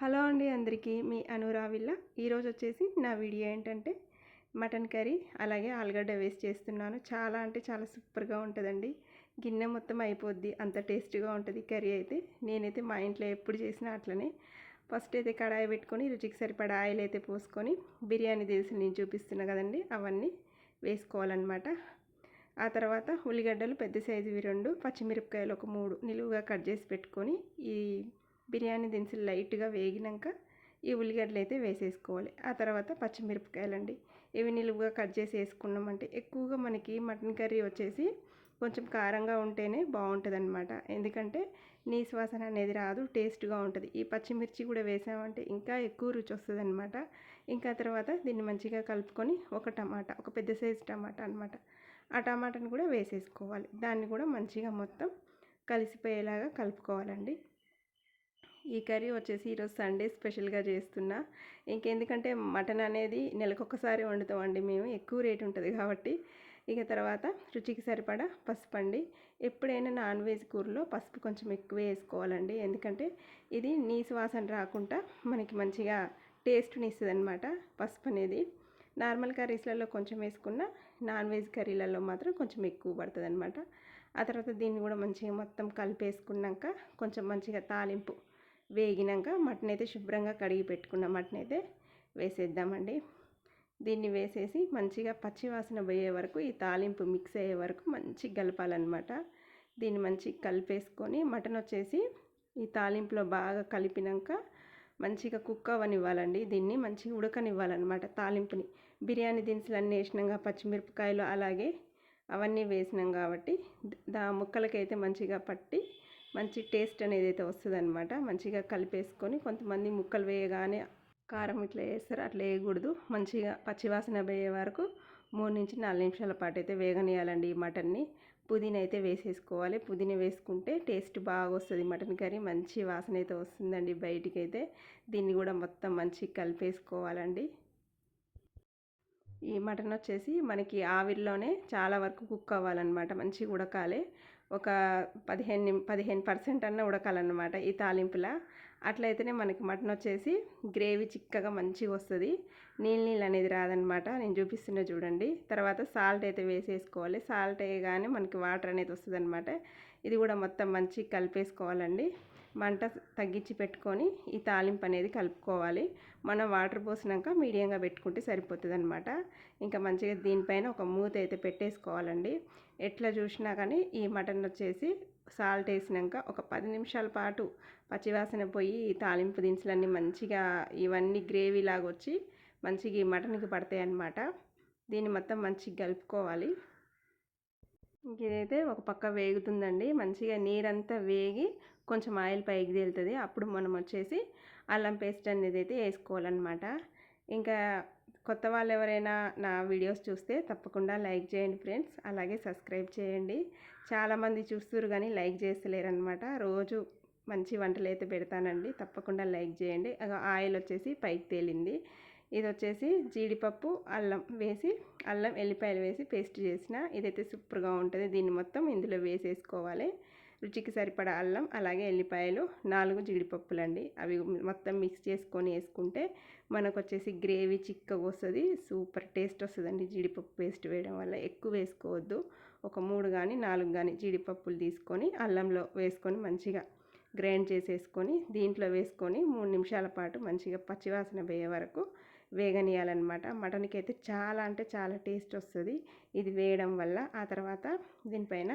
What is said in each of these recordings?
Hello అండి అందరికీ మీ అనురావిల్ల ఈరోజు వచ్చేసి నా వీడియో ఏంటంటే మటన్ కర్రీ అలాగే ఆలుగడ్డ వేసి చేస్తున్నాను. చాలా అంటే చాలా సూపర్గా ఉంటుందండి. గిన్నె మొత్తం అయిపోద్ది అంత టేస్ట్గా ఉంటుంది కర్రీ అయితే. నేనైతే మా ఇంట్లో ఎప్పుడు చేసినా అట్లనే. ఫస్ట్ అయితే కడాయి పెట్టుకొని రుచికి సరిపడా ఆయిల్ అయితే పోసుకొని బిర్యానీ దినుసులు నేను చూపిస్తున్నా కదండి అవన్నీ వేసుకోవాలన్నమాట. ఆ తర్వాత ఉల్లిగడ్డలు పెద్ద సైజువి రెండు పచ్చిమిరపకాయలు ఒక మూడు నిలువుగా కట్ చేసి పెట్టుకొని ఈ బిర్యానీ దినుసులు లైట్గా వేగినాక ఈ ఉల్లిగడ్డలు అయితే వేసేసుకోవాలి. ఆ తర్వాత పచ్చిమిరపకాయలండి. ఇవి నిలువుగా కట్ చేసి వేసుకున్నామంటే ఎక్కువగా మనకి మటన్ కర్రీ వచ్చేసి కొంచెం కారంగా ఉంటేనే బాగుంటుందన్నమాట. ఎందుకంటే నీ శ్వాసన అనేది రాదు టేస్ట్గా ఉంటుంది. ఈ పచ్చిమిర్చి కూడా వేసామంటే ఇంకా ఎక్కువ రుచి వస్తుంది అనమాట ఇంకా తర్వాత దీన్ని మంచిగా కలుపుకొని ఒక టమాటా ఒక పెద్ద సైజు టమాటా అనమాట ఆ టమాటాని కూడా వేసేసుకోవాలి. దాన్ని కూడా మంచిగా మొత్తం కలిసిపోయేలాగా కలుపుకోవాలండి. ఈ కర్రీ వచ్చేసి ఈరోజు సండే స్పెషల్గా చేస్తున్నా. ఇంకెందుకంటే మటన్ అనేది నెలకొకసారి వండుతామండి మేము ఎక్కువ రేట్ ఉంటుంది కాబట్టి. ఇక తర్వాత రుచికి సరిపడా పసుపు అండి. ఎప్పుడైనా నాన్ వెజ్ కూరలో పసుపు కొంచెం ఎక్కువ వేసుకోవాలండి. ఎందుకంటే ఇది నీసు వాసన రాకుండా మనకి మంచిగా టేస్ట్ని ఇస్తుంది అనమాట పసుపు అనేది. నార్మల్ కర్రీస్లలో కొంచెం వేసుకున్న నాన్ వెజ్ కర్రీలలో మాత్రం కొంచెం ఎక్కువ పడుతుంది అనమాట ఆ తర్వాత దీన్ని కూడా మంచిగా మొత్తం కలిపేసుకున్నాక కొంచెం మంచిగా తాలింపు వేగినాక మటన్ అయితే శుభ్రంగా కడిగి పెట్టుకున్న మటన్ అయితే వేసేద్దామండి. దీన్ని వేసేసి మంచిగా పచ్చివాసన పోయే వరకు ఈ తాలింపు మిక్స్ అయ్యే వరకు మంచిగా కలపాలన్నమాట దీన్ని మంచిగా కలిపేసుకొని మటన్ వచ్చేసి ఈ తాలింపులో బాగా కలిపినాక మంచిగా కుక్ అవ్వనివ్వాలండి. దీన్ని మంచిగా ఉడకనివ్వాలన్నమాట తాలింపుని. బిర్యానీ దినుసులు అన్నీ వేసినాక పచ్చిమిరపకాయలు అలాగే అవన్నీ వేసినాం కాబట్టి దా ముక్కలకైతే మంచిగా పట్టి మంచి టేస్ట్ అనేది అయితే వస్తుందన్నమాట. మంచిగా కలిపేసుకొని కొంతమంది ముక్కలు వేయగానే కారం ఇట్లా వేస్తారు. అట్లా వేయకూడదు. మంచిగా పచ్చివాసన పోయే వరకు మూడు నుంచి నాలుగు నిమిషాల పాటు అయితే వేగనేయాలండి ఈ మటన్ని. పుదీనా అయితే వేసేసుకోవాలి. పుదీనా వేసుకుంటే టేస్ట్ బాగా వస్తుంది. మటన్ కర్రీ మంచి వాసన అయితే వస్తుందండి బయటికి అయితే దీన్ని కూడా మొత్తం మంచిగా కలిపేసుకోవాలండి. ఈ మటన్ వచ్చేసి మనకి ఆవిరిలోనే చాలా వరకు కుక్ అవ్వాలన్నమాట. మంచిగా ఉడకాలి. ఒక పదిహేను పదిహేను పర్సెంట్ అన్న ఉడకాలన్నమాట ఈ తాలింపులా. అట్లయితేనే మనకి మటన్ వచ్చేసి గ్రేవీ చిక్కగా మంచిగా వస్తుంది. నీళ్ళు నీళ్ళు అనేది రాదనమాట నేను చూపిస్తున్నా చూడండి. తర్వాత సాల్ట్ అయితే వేసేసుకోవాలి. సాల్ట్ వేయగానే మనకి వాటర్ అనేది వస్తుంది అనమాట ఇది కూడా మొత్తం మంచిగా కలిపేసుకోవాలండి. మంట తగ్గించి పెట్టుకొని ఈ తాలింపు అనేది కలుపుకోవాలి. మనం వాటర్ పోసినాక మీడియంగా పెట్టుకుంటే సరిపోతుంది అనమాట ఇంకా మంచిగా దీనిపైన ఒక మూత అయితే పెట్టేసుకోవాలండి. ఎట్లా చూసినా కానీ ఈ మటన్ వచ్చేసి సాల్ట్ వేసినాక ఒక పది నిమిషాల పాటు పచ్చివాసన పోయి ఈ తాలింపు దినుసులన్నీ మంచిగా ఇవన్నీ గ్రేవీ లాగా వచ్చి మంచిగా ఈ మటన్కి పడతాయి అన్నమాట దీన్ని మొత్తం మంచిగా కలుపుకోవాలి. ఇదైతే ఒక పక్క వేగుతుందండి. మంచిగా నీరంతా వేగి కొంచెం ఆయిల్ పైకి తేలుతుంది. అప్పుడు మనం వచ్చేసి అల్లం పేస్ట్ అనేది అయితే వేసుకోవాలన్నమాట. ఇంకా కొత్త వాళ్ళు ఎవరైనా నా వీడియోస్ చూస్తే తప్పకుండా లైక్ చేయండి ఫ్రెండ్స్. అలాగే సబ్స్క్రైబ్ చేయండి. చాలామంది చూస్తురు కానీ లైక్ చేస్తలేరనమాట రోజు మంచి వంటలు అయితే పెడతానండి. తప్పకుండా లైక్ చేయండి. ఆయిల్ వచ్చేసి పైకి తేలింది. ఇది వచ్చేసి జీడిపప్పు అల్లం వేసి అల్లం ఎల్లిపాయలు వేసి పేస్ట్ చేసిన ఇదైతే సూపర్గా ఉంటుంది. దీన్ని మొత్తం ఇందులో వేసేసుకోవాలి. రుచికి సరిపడా అల్లం అలాగే ఎల్లిపాయలు నాలుగు జీడిపప్పులండి. అవి మొత్తం మిక్స్ చేసుకొని వేసుకుంటే మనకు వచ్చేసి గ్రేవీ చిక్కగా వస్తుంది. సూపర్ టేస్ట్ వస్తుందండి జీడిపప్పు పేస్ట్ వేయడం వల్ల. ఎక్కువ వేసుకోవద్దు. ఒక మూడు కానీ నాలుగు కానీ జీడిపప్పులు తీసుకొని అల్లంలో వేసుకొని మంచిగా గ్రైండ్ చేసేసుకొని దీంట్లో వేసుకొని మూడు నిమిషాల పాటు మంచిగా పచ్చివాసన పోయే వరకు వేగనీయాలన్నమాట మటన్కి అయితే చాలా అంటే చాలా టేస్ట్ వస్తుంది. ఇది వేయడం వల్ల. ఆ తర్వాత దీనిపైన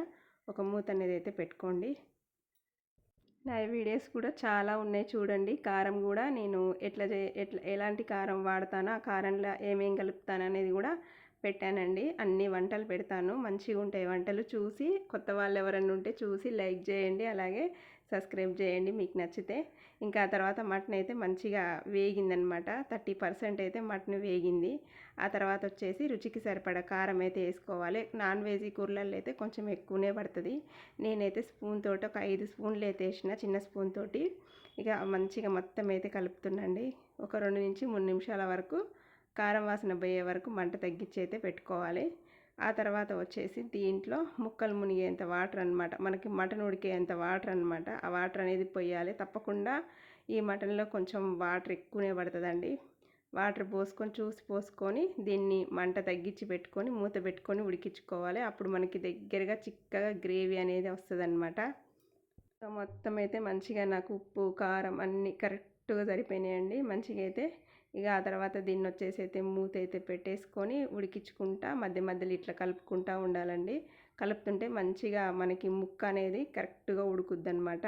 ఒక మూత అనేది అయితే పెట్టుకోండి. నా వీడియోస్ కూడా చాలా ఉన్నాయి చూడండి. కారం కూడా నేను ఎట్లా చే ఎట్లా ఎలాంటి కారం వాడతానో ఆ కారంలో ఏమేం కలుపుతాను అనేది కూడా పెట్టానండి. అన్ని వంటలు పెడతాను. మంచిగా ఉంటాయి వంటలు చూసి కొత్త వాళ్ళు ఎవరైనా ఉంటే చూసి లైక్ చేయండి. అలాగే సబ్స్క్రైబ్ చేయండి మీకు నచ్చితే. ఇంకా తర్వాత మటన్ అయితే మంచిగా వేగిందనమాట. థర్టీ పర్సెంట్ అయితే మటన్ వేగింది. ఆ తర్వాత వచ్చేసి రుచికి సరిపడా కారం అయితే వేసుకోవాలి. నాన్ వెజ్ కూరలలో అయితే కొంచెం ఎక్కువనే పడుతుంది. నేనైతే స్పూన్ తోటి ఒక ఐదు స్పూన్లు అయితే వేసిన చిన్న స్పూన్ తోటి. ఇక మంచిగా మొత్తం అయితే కలుపుతుండండి ఒక రెండు నుంచి మూడు నిమిషాల వరకు కారం వాసన పోయే వరకు మంట తగ్గించి అయితే పెట్టుకోవాలి. ఆ తర్వాత వచ్చేసి దీంట్లో ముక్కలు మునిగేంత వాటర్ అనమాట మనకి మటన్ ఉడికేంత వాటర్ అనమాట ఆ వాటర్ అనేది పోయాలి తప్పకుండా ఈ మటన్లో కొంచెం వాటర్ ఎక్కువనే పడుతుందండి. వాటర్ పోసుకొని చూసి పోసుకొని దీన్ని మంట తగ్గించి పెట్టుకొని మూత పెట్టుకొని ఉడికించుకోవాలి. అప్పుడు మనకి దగ్గరగా చిక్కగా గ్రేవీ అనేది వస్తుంది మొత్తం అయితే మంచిగా నాకు ఉప్పు కారం అన్నీ కరెక్ట్గా సరిపోయినాయండి. మంచిగా అయితే ఇక ఆ తర్వాత దీన్ని వచ్చేసి అయితే మూత అయితే పెట్టేసుకొని ఉడికించుకుంటా మధ్య మధ్యలో ఇట్లా కలుపుకుంటూ ఉండాలండి. కలుపుతుంటే మంచిగా మనకి ముక్క అనేది కరెక్ట్గా ఉడుకుద్ది అనమాట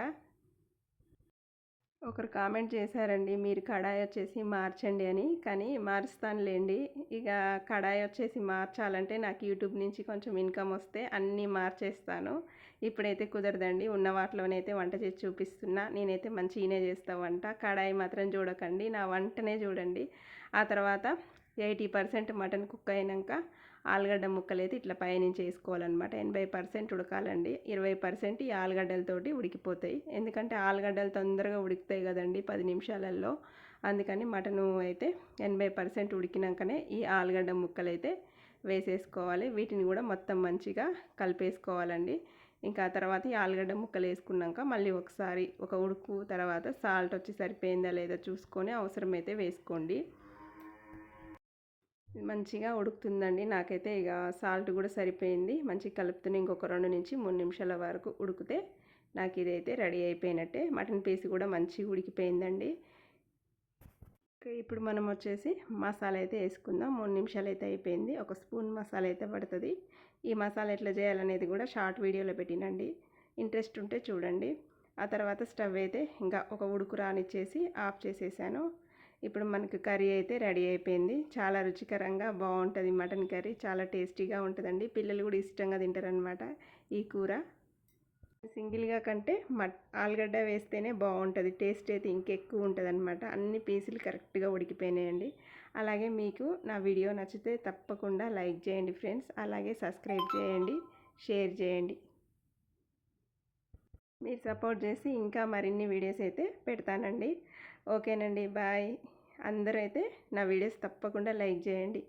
ఒకరు కామెంట్ చేశారండి మీరు కడాయి వచ్చేసి మార్చండి అని కానీ మారుస్తానులేండి. ఇక కడాయి వచ్చేసి మార్చాలంటే నాకు యూట్యూబ్ నుంచి కొంచెం ఇన్కమ్ వస్తే అన్నీ మార్చేస్తాను. ఇప్పుడైతే కుదరదండి. ఉన్న వాటిలోనైతే వంట చేసి చూపిస్తున్నా. నేనైతే మంచిగానే చేస్తా వంట. కడాయి మాత్రం చూడకండి. నా వంటనే చూడండి. ఆ తర్వాత ఎయిటీ పర్సెంట్ మటన్ కుక్ అయినాక ఆలుగడ్డ ముక్కలు అయితే ఇట్లా పైనుంచి వేసుకోవాలన్నమాట. ఎనభై పర్సెంట్ ఉడకాలండి. ఇరవై పర్సెంట్ ఈ ఆలుగడ్డలతోటి ఉడికిపోతాయి. ఎందుకంటే ఆలుగడ్డలు తొందరగా ఉడుకుతాయి కదండి పది నిమిషాలలో అందుకని మటను అయితే ఎనభై పర్సెంట్ ఉడికినాకనే ఈ ఆలుగడ్డ ముక్కలు అయితే వేసేసుకోవాలి. వీటిని కూడా మొత్తం మంచిగా కలిపేసుకోవాలండి. ఇంకా తర్వాత ఈ ఆలుగడ్డ ముక్కలు వేసుకున్నాక మళ్ళీ ఒకసారి ఒక ఉడుకు తర్వాత సాల్ట్ వచ్చి సరిపోయిందా లేదా చూసుకొని అవసరమైతే వేసుకోండి. మంచిగా ఉడుకుతుందండి. నాకైతే ఇక సాల్ట్ కూడా సరిపోయింది. మంచిగా కలుపుతున్న ఇంకొక రెండు నుంచి మూడు నిమిషాల వరకు ఉడికితే నాకు ఇదైతే రెడీ అయిపోయినట్టే. మటన్ పీస్ కూడా మంచిగా ఉడికిపోయిందండి. ఇప్పుడు మనం వచ్చేసి మసాలా అయితే వేసుకుందాం. మూడు నిమిషాలు అయితే అయిపోయింది. ఒక స్పూన్ మసాలా అయితే పడుతుంది. ఈ మసాలా ఎట్లా చేయాలనేది కూడా షార్ట్ వీడియోలో పెట్టినండి. ఇంట్రెస్ట్ ఉంటే చూడండి. ఆ తర్వాత స్టవ్ అయితే ఇంకా ఒక ఉడుకు రానిచ్చేసి ఆఫ్ చేసేసాను. ఇప్పుడు మనకు కర్రీ అయితే రెడీ అయిపోయింది. చాలా రుచికరంగా బాగుంటుంది మటన్ కర్రీ. చాలా టేస్టీగా ఉంటుందండి. పిల్లలు కూడా ఇష్టంగా తింటారనమాట ఈ కూర. సింగిల్గా కంటే మట్ ఆలుగడ్డ వేస్తేనే బాగుంటుంది. టేస్ట్ అయితే ఇంకెక్కువ ఉంటుంది అనమాట అన్ని పీసులు కరెక్ట్గా ఉడికిపోయినాయండి. అలాగే మీకు నా వీడియో నచ్చితే తప్పకుండా లైక్ చేయండి ఫ్రెండ్స్. అలాగే సబ్స్క్రైబ్ చేయండి షేర్ చేయండి. మీరు సపోర్ట్ చేసి ఇంకా మరిన్ని వీడియోస్ అయితే పెడతానండి. ఓకేనండి బాయ్. అందరూ అయితే నా వీడియోస్ తప్పకుండా లైక్ చేయండి.